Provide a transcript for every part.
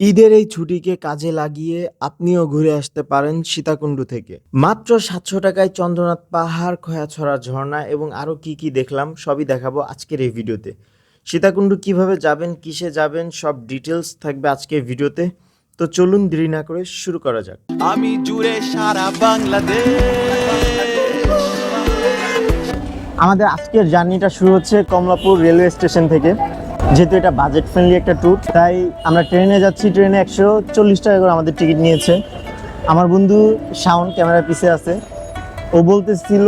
ঈদের এই ছুটিকে কাজে লাগিয়ে আপনিও ঘুরে আসতে পারেন সীতাকুণ্ডু থেকে। মাত্র সাতশো টাকায় চন্দ্রনাথ পাহাড় খয়াছড়া ঝর্ণা এবং আরও কি কি দেখলাম সবই দেখাবো আজকের এই ভিডিওতে। সীতাকুণ্ডু কীভাবে যাবেন কিসে যাবেন সব ডিটেলস থাকবে আজকের ভিডিওতে। তো চলুন দেরি না করে শুরু করা যাক। আমি জুড়ে সারা বাংলাদেশ। আমাদের আজকের জার্নিটা শুরু হচ্ছে কমলাপুর রেলওয়ে স্টেশন থেকে। যেহেতু এটা বাজেট ফ্রেন্ডলি একটা ট্যুর তাই আমরা ট্রেনে যাচ্ছি, ট্রেনে একশো চল্লিশ টাকা করে আমাদের টিকিট নিয়েছে। আমার বন্ধু সাউন্ড ক্যামেরার পিছে আছে। ও বলতেছিল,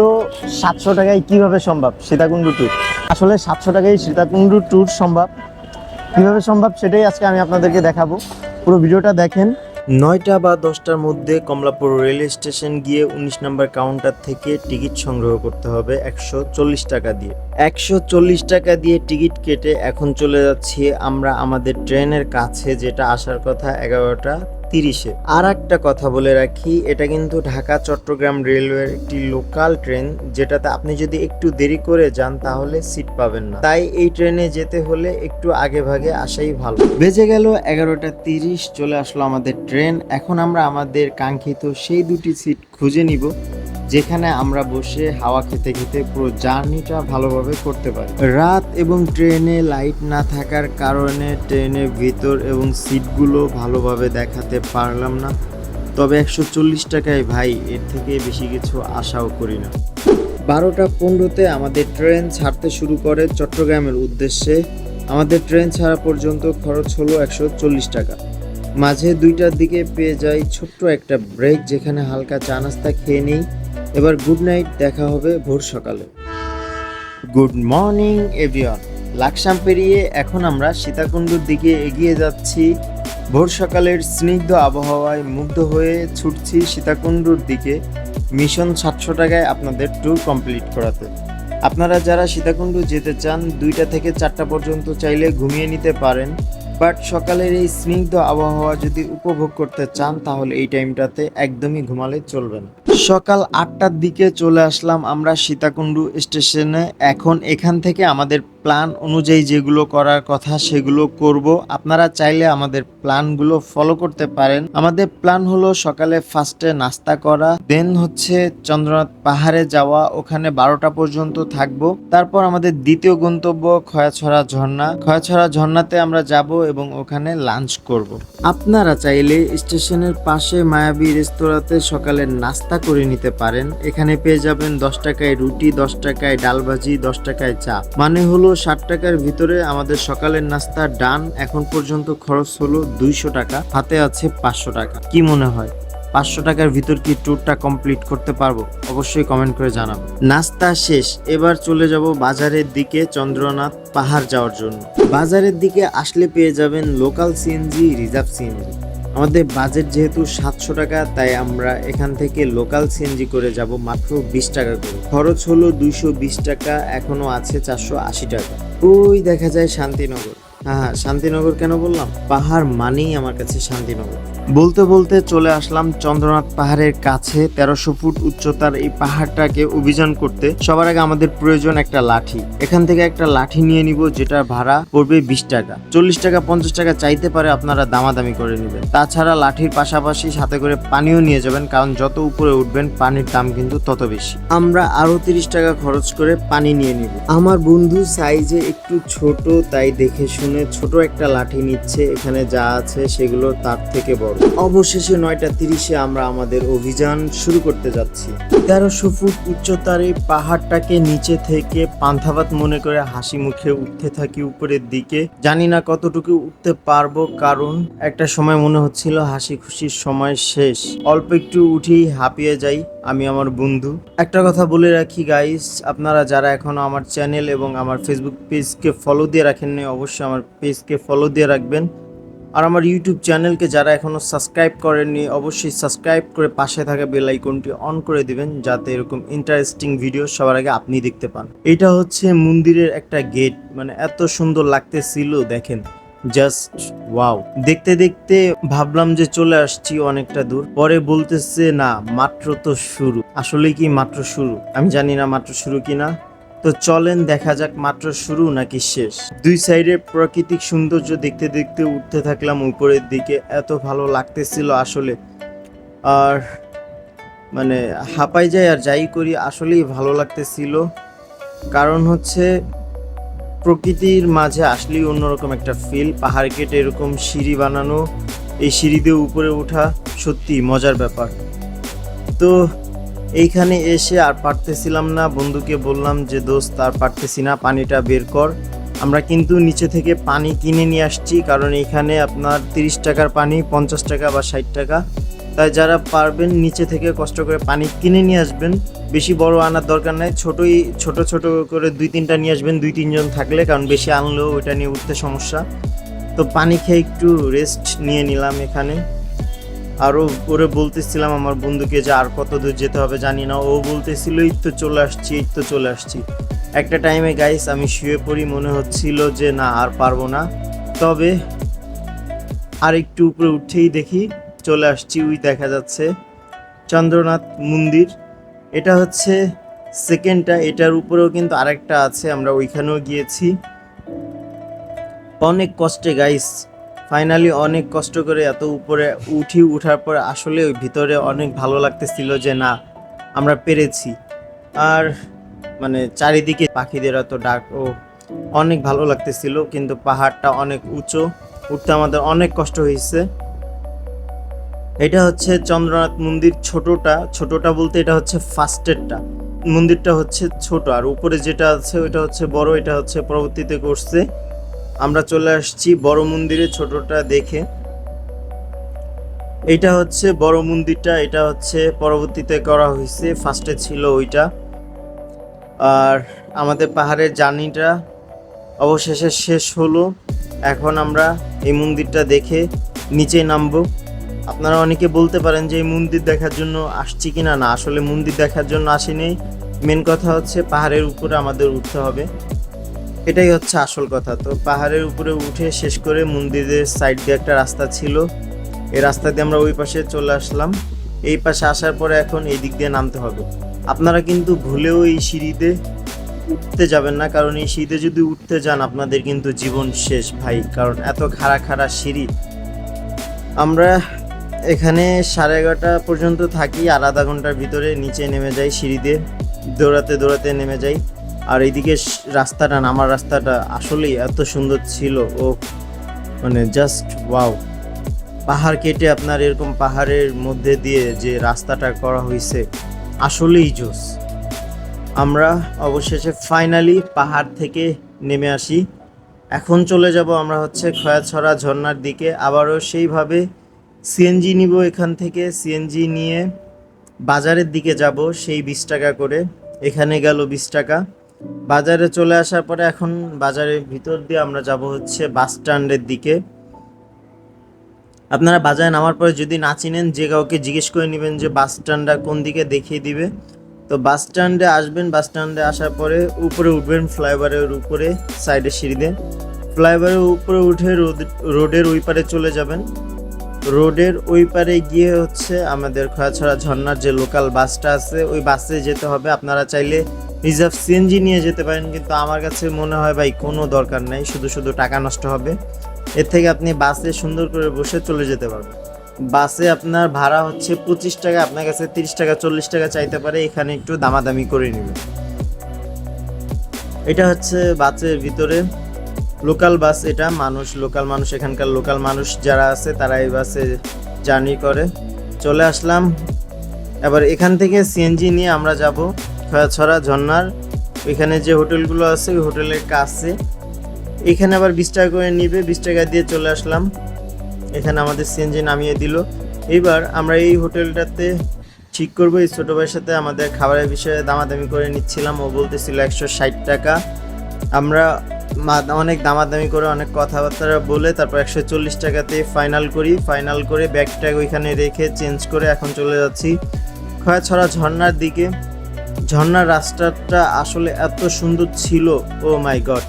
সাতশো টাকায় কীভাবে সম্ভব? সীতাকুণ্ড ট্যুর আসলে সাতশো টাকায় সীতাকুণ্ড ট্যুর সম্ভব। কীভাবে সম্ভব সেটাই আজকে আমি আপনাদেরকে দেখাবো। পুরো ভিডিওটা দেখেন। নয়টা বা দশটার মধ্যে কমলাপুর রেল স্টেশন গিয়ে উনিশ নম্বর কাউন্টার থেকে টিকিট সংগ্রহ করতে হবে একশো চল্লিশ টাকা দিয়ে। একশো চল্লিশ টাকা দিয়ে টিকিট কেটে এখন চলে যাচ্ছি আমরা আমাদের ট্রেনের কাছে, যেটা আসার কথা এগারোটা তিরিশে। আর একটা কথা বলে রাখি, এটা কিন্তু ঢাকা, চট্টগ্রাম রেলওয়ের একটি লোকাল ট্রেন, যেটাতে আপনি যদি একটু দেরি করে যান তাহলে সিট পাবেন না। তাই এই ট্রেনে যেতে হলে একটু আগে ভাগে আসাই ভালো। বেজে গেল এগারোটা তিরিশ, চলে আসলো আমাদের ট্রেন। এখন আমরা আমাদের কাঙ্ক্ষিত সেই দুটি সিট খুঁজে নিব। যেখানে আমরা বসে হাওয়া খেতে খেতে পুরো জার্নিটা ভালোভাবে করতে পারি। রাত এবং ট্রেনে লাইট না থাকার কারণে ট্রেনের ভিতর এবং সিটগুলো ভালোভাবে দেখাতে পারলাম না। তবে একশো চল্লিশ টাকায় ভাই, এর থেকে বেশি কিছু আশাও করি না। বারোটা পনেরোতে আমাদের ট্রেন ছাড়তে শুরু করে চট্টগ্রামের উদ্দেশ্যে। আমাদের ট্রেন ছাড়া পর্যন্ত খরচ হলো একশো চল্লিশ টাকা। মাঝে দুইটার দিকে পেয়ে যাই ছোট্ট একটা ব্রেক যেখানে হালকা চা নাস্তা খেয়ে নিই। এবার গুড নাইট দেখা হবে ভোর সকালে। গুড মর্নিং এভরিওয়ান লাকসাম পেরিয়ে এখন আমরা সীতাকুণ্ডুর দিকে এগিয়ে যাচ্ছি। ভোর সকালের স্নিগ্ধ আবহাওয়ায় মুগ্ধ হয়ে ছুটছি সীতাকুণ্ডুর দিকে। মিশন সাতশো টাকায় আপনাদের ট্যুর কমপ্লিট করাতে। আপনারা যারা সীতাকুণ্ডু যেতে চান দুইটা থেকে চারটা পর্যন্ত চাইলে ঘুমিয়ে নিতে পারেন। বাট সকালের এই স্নিগ্ধ আবহাওয়া যদি উপভোগ করতে চান তাহলে এই টাইমটাতে একদমই ঘুমালে চলবে না। সকাল আটটার দিকে চলে আসলাম আমরা সীতাকুণ্ডু স্টেশনে। এখন এখান থেকে আমাদের প্ল্যান অনুযায়ী যেগুলো করার কথা সেগুলো করব। আপনারা চাইলে আমাদের প্ল্যানগুলো ফলো করতে পারেন। আমাদের প্ল্যান হলো সকালে ফার্স্টে নাস্তা করা দেন হচ্ছে চন্দ্রনাথ পাহাড়ে যাওয়া, ওখানে বারোটা পর্যন্ত থাকব। তারপর আমাদের দ্বিতীয় গন্তব্য খয়াছড়া ঝর্ণা। খয়াছড়া ঝর্ণাতে আমরা যাব এবং ওখানে লাঞ্চ করব। আপনারা চাইলে স্টেশনের পাশে মায়াবী রেস্তোরাঁতে সকালে নাস্তা করে নিতে পারেন। এখানে পেয়ে যাবেন দশ টাকায় রুটি, দশ টাকায় ডাল ভাজি দশ টাকায় চা। মানে হলো ষাট টাকার ভিতরে আমাদের সকালের নাস্তা ডান। এখন পর্যন্ত খরচ হলো দুইশো টাকা, হাতে আছে পাঁচশো টাকা। কি মনে হয়? পাঁচশো টাকার ভিতর কি ট্যুরটা কমপ্লিট করতে পারব? অবশ্যই কমেন্ট করে জানাব। নাস্তা শেষ, এবার চলে যাব বাজারের দিকে চন্দ্রনাথ পাহাড় যাওয়ার জন্য। বাজারের দিকে আসলে পেয়ে যাবেন লোকাল সিএনজি রিজার্ভ সিএনজি আমাদের বাজেট যেহেতু সাতশো টাকা, তাই আমরা এখান থেকে লোকাল সিএনজি করে যাব মাত্র বিশ টাকা করে। খরচ হলো দুইশো বিশ টাকা, এখনও আছে চারশো আশি টাকা। ওই দেখা যায় শান্তিনগর। হ্যাঁ হ্যাঁ শান্তিনগর কেন বললাম? পাহাড় মানেই আমার কাছে শান্তিনগর। বলতে বলতে চলে আসলাম চন্দ্রনাথ পাহাড়ের কাছে। তেরোশো ফুট উচ্চতার এই পাহাড়টাকে অভিযান করতে। সবার আগে আমাদের প্রয়োজন একটা লাঠি। এখান থেকে একটা লাঠি নিয়ে নিব যেটার ভাড়া পড়বে বিশ টাকা। চল্লিশ টাকা, পঞ্চাশ টাকা চাইতে পারে আপনারা দামাদামি করে নেবেন। তাছাড়া লাঠির পাশাপাশি সাথে করে পানিও নিয়ে যাবেন, কারণ যত উপরে উঠবেন পানির দাম কিন্তু তত বেশি। আমরা আরও তিরিশ টাকা খরচ করে পানি নিয়ে নিব। আমার বন্ধু সাইজে একটু ছোট, তাই দেখে শুনে ছোট একটা লাঠি নিচ্ছে। এখানে যা আছে সেগুলো তার থেকে বড়। অবশেষে নয়টা তিরিশে আমরা আমাদের অভিযান শুরু করতে যাচ্ছি। তেরোশো ফুট উচ্চতার এই পাহাড়টাকে নিচে থেকে পান্থাবাত মনে করে হাসি মুখে উঠতে থাকি উপরের দিকে। জানি না কতটুকু উঠতে পারব, কারণ একটা সময় মনে হচ্ছিল হাসি খুশির সময় শেষ। অল্প একটু উঠেই হাঁপিয়ে যাই আমি আমার বন্ধু। একটা কথা বলে রাখি গাইস আপনারা যারা এখনও আমার চ্যানেল এবং আমার ফেসবুক পেজকে ফলো দিয়ে রাখেননি, অবশ্যই আমার পেজকে ফলো দিয়ে রাখবেন। আর আমার ইউটিউব চ্যানেলকে যারা এখনও সাবস্ক্রাইব করেননি, অবশ্যই সাবস্ক্রাইব করে পাশে থাকা বেল আইকনটি অন করে দিবেন, যাতে এরকম ইন্টারেস্টিং ভিডিও সবার আগে আপনি দেখতে পান। এটা হচ্ছে মন্দিরের একটা গেট মানে এত সুন্দর লাগতেছিল, দেখেন। জাস্ট ওয়াও দেখতে দেখতে ভাবলাম যে চলে আসছি অনেকটা দূর, পরে বলতেছে, না, মাত্র তো শুরু। আসলে কি মাত্র শুরু? আমি জানি না মাত্র শুরু কি না তো চলেন দেখা যাক মাত্র শুরু নাকি শেষ। দুই সাইডের প্রাকৃতিক সৌন্দর্য দেখতে দেখতে উঠতে থাকলাম উপরের দিকে, এত ভালো লাগতেছিল আসলে। আর মানে হাঁপাই যাই আর যাই করি আসলেই ভালো লাগতেছিল। কারণ হচ্ছে প্রকৃতির মাঝে আসলেই অন্যরকম একটা ফিল পাহাড় কেটে এরকম সিঁড়ি বানানো, এই সিঁড়ি দিয়ে উপরে ওঠা সত্যি মজার ব্যাপার। তো এইখানে এসে আর পারতেছিলাম না। বন্ধুকে বললাম যে, দোস্ত, আর পারতেছি না, পানিটা বের কর। আমরা কিন্তু নিচে থেকে পানি কিনে নিয়ে আসছি, কারণ এখানে আপনার তিরিশ টাকার পানি, পঞ্চাশ টাকা বা ষাট টাকা। তাই যারা পারবেন, নিচে থেকে কষ্ট করে পানি কিনে নিয়ে আসবেন। বেশি বড় আনার দরকার নাই। ছোটই, ছোট ছোট করে দুই তিনটা নিয়ে আসবেন, দুই তিনজন থাকলে, কারণ বেশি আনলেও ওইটা নিয়ে উঠতে সমস্যা। তো পানি খেয়ে একটু রেস্ট নিয়ে নিলাম এখানে। আরও ওরে বলতেছিলাম আমার বন্ধুকে যে আর কত দূর যেতে হবে জানি না, ও বলতেছিল, এই তো চলে আসছি, এই তো চলে আসছি। একটা টাইমে গাইস আমি শুয়ে পড়ি, মনে হচ্ছিল যে না, আর পারব না। তবে আর একটু উপরে উঠেই দেখি, চলে আসছি ওই দেখা যাচ্ছে চন্দ্রনাথ মন্দির। এটা হচ্ছে সেকেন্ডটা এটার উপরেও কিন্তু আরেকটা আছে, আমরা ওইখানেও গিয়েছি। অনেক কষ্টে গাইস ফাইনালি অনেক কষ্ট করে এত উপরে উঠি উঠার পর আসলে ওই ভিতরে অনেক ভালো লাগতেছিল যে না, আমরা পেরেছি। আর মানে চারিদিকে পাখিদের এত ডাক, ও অনেক ভালো লাগতেছিল, কিন্তু পাহাড়টা অনেক উঁচু, উঠতে আমাদের অনেক কষ্ট হয়েছে। এটা হচ্ছে চন্দ্রনাথ মন্দির ছোটটা ছোটটা বলতে এটা হচ্ছে ফার্স্টেরটা মন্দিরটা হচ্ছে ছোট, আর উপরে যেটা আছে ওইটা হচ্ছে বড়, এটা হচ্ছে পরবর্তীতে করছে। আমরা চলে আসছি বড় মন্দিরে ছোটটা দেখে। এটা হচ্ছে বড় মন্দিরটা, এটা হচ্ছে পরবর্তীতে করা হয়েছে ফার্স্টে ছিল ওইটা। আর আমাদের পাহাড়ের জার্নিটা অবশেষে শেষ হলো। এখন আমরা এই মন্দিরটা দেখে নিচে নামবো। আপনারা অনেকে বলতে পারেন যে এই মন্দির দেখার জন্য আসছি কিনা না, আসলে মন্দির দেখার জন্য আসিনি। মেন কথা হচ্ছে পাহাড়ের উপরে আমাদের উঠতে হবে। এটাই হচ্ছে আসল কথা। তো পাহাড়ের উপরে উঠে শেষ করে মন্দিরের সাইড দিয়ে একটা রাস্তা ছিল। এই রাস্তা দিয়ে আমরা ওই পাশে চলে আসলাম। এই পাশে আসার পরে এখন এই দিক দিয়ে নামতে হবে। আপনারা কিন্তু ভুলেও এই সিঁড়িতে উঠতে যাবেন না, কারণ এই সিঁড়িতে যদি উঠতে যান আপনাদের কিন্তু জীবন শেষ ভাই, কারণ এত খাড়া খাড়া সিঁড়ি। আমরা এখানে সাড়ে এগারোটা পর্যন্ত থাকি, আর আধা ঘণ্টার ভিতরে নিচে নেমে যাই সিঁড়িতে দৌড়াতে দৌড়াতে নেমে যাই। আর এইদিকে রাস্তাটা নামার রাস্তাটা আসলেই এত সুন্দর ছিল। ও মানে জাস্ট ওয়াও পাহাড় কেটে আপনার এরকম পাহাড়ের মধ্যে দিয়ে যে রাস্তাটা করা হয়েছে আসলেই জোস। আমরা অবশেষে ফাইনালি পাহাড় থেকে নেমে আসি। এখন চলে যাব আমরা হচ্ছে খয়াছড়া ঝর্ণার দিকে। আবারও সেইভাবে সিএনজি নিব এখান থেকে। সিএনজি নিয়ে বাজারের দিকে যাব সেই বিশ টাকা করে। এখানে গেল বিশ টাকা। বাজারে চলে আসার পরে এখন বাজারের ভিতর দিয়ে আমরা যাব হচ্ছে বাস স্ট্যান্ডের দিকে। আপনারা বাজারে নামার পরে যদি না চিনেন, যে কাউকে জিজ্ঞেস করে নেবেন যে বাস স্ট্যান্ডটা কোন দিকে দেখিয়ে দিবে। তো বাস স্ট্যান্ডে আসবেন, বাস স্ট্যান্ডে আসার পরে উপরে উঠবেন ফ্লাইওভারের উপরে, সাইডে সিঁড়িতে ফ্লাইওভারের উপরে উঠে রোডের ওই পারে চলে যাবেন। রোডের ওই পারে গিয়ে হচ্ছে আমাদের খয়াছড়া ঝর্ণার যে লোকাল বাসটা আছে, ওই বাসে যেতে হবে। আপনারা চাইলে রিজার্ভ সিএনজি নিয়ে যেতে পারেন, কিন্তু আমার কাছে মনে হয় ভাই কোনো দরকার নেই, শুধু শুধু টাকা নষ্ট হবে। এর থেকে আপনি বাসে সুন্দর করে বসে চলে যেতে পারবেন। বাসে আপনার ভাড়া হচ্ছে পঁচিশ টাকা, আপনার কাছে তিরিশ টাকা, চল্লিশ টাকা চাইতে পারে, এখানে একটু দামাদামি করে নেবে এটা হচ্ছে বাসের ভিতরে লোকাল বাস এটা, মানুষ, লোকাল মানুষ, এখানকার লোকাল মানুষ যারা আছে, তারা এই বাসে জার্নি করে। চলে আসলাম। এবার এখান থেকে সিএনজি নিয়ে আমরা যাব। খয়াছড়া ঝর্ণার। ওইখানে যে হোটেলগুলো আছে, ওই হোটেলের কাছে। এখানে আবার বিশ টাকা করে নিবে, বিশ টাকা দিয়ে চলে আসলাম। এখানে আমাদের সিএনজি নামিয়ে দিল। এবার আমরা এই হোটেলটাতে ঠিক করব। এই ছোটো ভাইয়ের সাথে আমাদের খাবারের বিষয়ে দামাদামি করে নিচ্ছিলাম। ও বলতেছিল একশো ষাট টাকা। আমরা অনেক দামাদামি করে, অনেক কথাবার্তা বলে, তারপর একশো চল্লিশ টাকাতে ফাইনাল করি। ফাইনাল করে ব্যাগটা ওইখানে রেখে চেঞ্জ করে এখন চলে যাচ্ছি। খয়াছড়া ঝর্ণার দিকে। ঝর্ণার রাস্তাটা আসলে এত সুন্দর ছিল, ও মাই গড।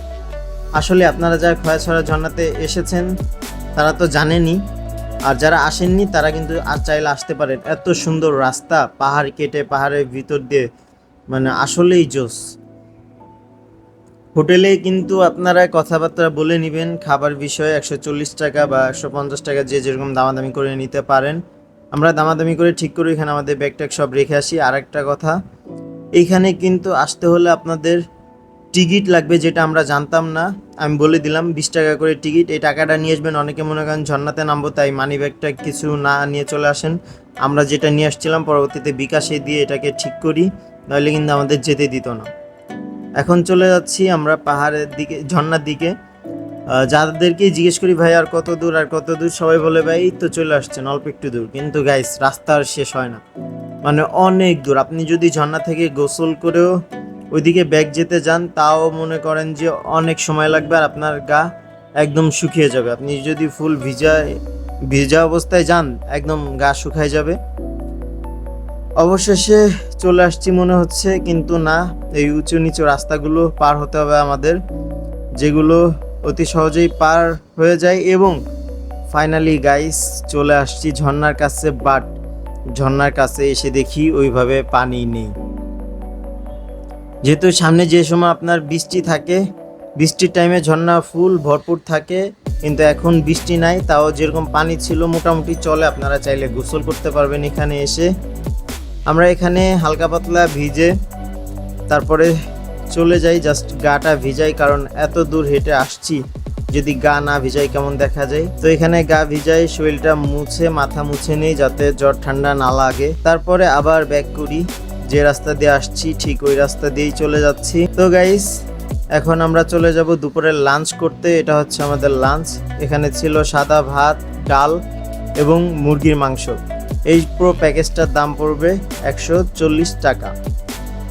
আসলে আপনারা যারা খয়াছড়া ঝর্ণাতে এসেছেন, তারা তো জানেনই। আর যারা আসেননি, তারা কিন্তু আর চাইলে আসতে পারেন। এত সুন্দর রাস্তা, পাহাড় কেটে পাহাড়ের ভিতর দিয়ে মানে আসলেই জোস। হোটেলে কিন্তু আপনারা কথাবার্তা বলে নেবেন, খাবার বিষয়ে একশো চল্লিশ টাকা বা একশো পঞ্চাশ টাকা যে যেরকম দামাদামি করে নিতে পারেন। আমরা দামাদামি করে ঠিক করে এখানে আমাদের ব্যাগ ট্যাগ সব রেখে আসি। আর একটা কথা এইখানে কিন্তু আসতে হলে আপনাদের টিকিট লাগবে যেটা আমরা জানতাম না। আমি বলে দিলাম বিশ টাকা করে টিকিট। এই টাকাটা নিয়ে আসবেন। অনেকে মনে করেন ঝর্ণাতে নামবো তাই মানি ব্যাগটা কিছু না নিয়ে চলে আসেন। আমরা যেটা নিয়ে আসছিলাম পরবর্তীতে বিকাশে দিয়ে এটাকে ঠিক করি নইলে কিন্তু আমাদের যেতে দিত না। এখন চলে যাচ্ছি আমরা পাহাড়ের দিকে ঝর্ণার দিকে। আহ, যাদেরকেই জিজ্ঞেস করি ভাই আর কত দূর আর কত দূর? সবাই বলে ভাই তো চলে আসছেন অল্প একটু দূর। কিন্তু গাইস রাস্তা আর শেষ হয় না। মানে অনেক দূর। আপনি যদি ঝর্ণা থেকে গোসল করেও ওইদিকে ব্যাগ যেতে যান, তাও মনে করেন যে অনেক সময় লাগবে আর আপনার গা একদম শুকিয়ে যাবে। আপনি যদি ফুল ভিজা ভিজা অবস্থায় যান, একদম গা শুকায় যাবে। অবশেষে চলে আসছি মনে হচ্ছে, কিন্তু না, এই উঁচু নিচু রাস্তাগুলো পার হতে হবে আমাদের, যেগুলো অতি সহজেই পার হয়ে যায় এবং ফাইনালি গাইস চলে আসছি ঝর্নার কাছে বাট ঝর্ণার কাছে এসে দেখি ওইভাবে পানি নেই। যেহেতু সামনে যে সময় আপনার বৃষ্টি থাকে, বৃষ্টির টাইমে ঝর্ণা ফুল ভরপুর থাকে, কিন্তু এখন বৃষ্টি নাই, তাও যেরকম পানি ছিল মোটামুটি চলে, আপনারা চাইলে গোসল করতে পারবেন এখানে এসে। আমরা এখানে হালকা পাতলা ভিজে তারপরে চলে যাই জাস্ট গাটা ভিজাই, কারণ এত দূর হেঁটে আসছি যদি গা না ভিজাই কেমন দেখা যায়? তো এখানে গা ভিজাই শরীরটা মুছে, মাথা মুছে নেই, যাতে জ্বর ঠান্ডা না লাগে। তারপরে আবার ব্যাক করি। যে রাস্তা দিয়ে আসছি, ঠিক ওই রাস্তা দিয়েই চলে যাচ্ছি। তো গাইস এখন আমরা চলে যাব দুপুরের লাঞ্চ করতে। এটা হচ্ছে আমাদের লাঞ্চ এখানে ছিল সাদা ভাত, ডাল এবং মুরগির মাংস। এই পুরো প্যাকেজটার দাম পড়বে একশো চল্লিশ টাকা।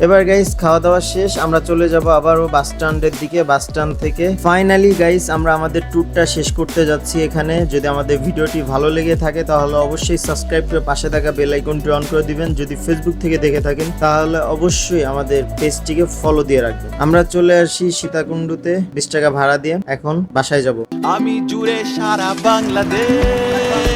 এবার গাইস খাওয়া দাওয়া শেষ, আমরা চলে যাব আবারও বাস স্ট্যান্ডের দিকে বাস স্ট্যান্ড থেকে। ফাইনালি গাইস আমরা আমাদের ট্যুরটা শেষ করতে যাচ্ছি এখানে। যদি আমাদের ভিডিওটি ভালো লেগে থাকে, তাহলে অবশ্যই সাবস্ক্রাইব করে পাশে থাকা বেল আইকনটি অন করে দিবেন। যদি ফেসবুক থেকে দেখে থাকেন, তাহলে অবশ্যই আমাদের পেজটিকে ফলো দিয়ে রাখবেন। আমরা চলে আসি সীতাকুণ্ডুতে, বিশ টাকা ভাড়া দিয়ে। এখন বাসায় যাব। আমি জুড়ে সারা বাংলাদেশ।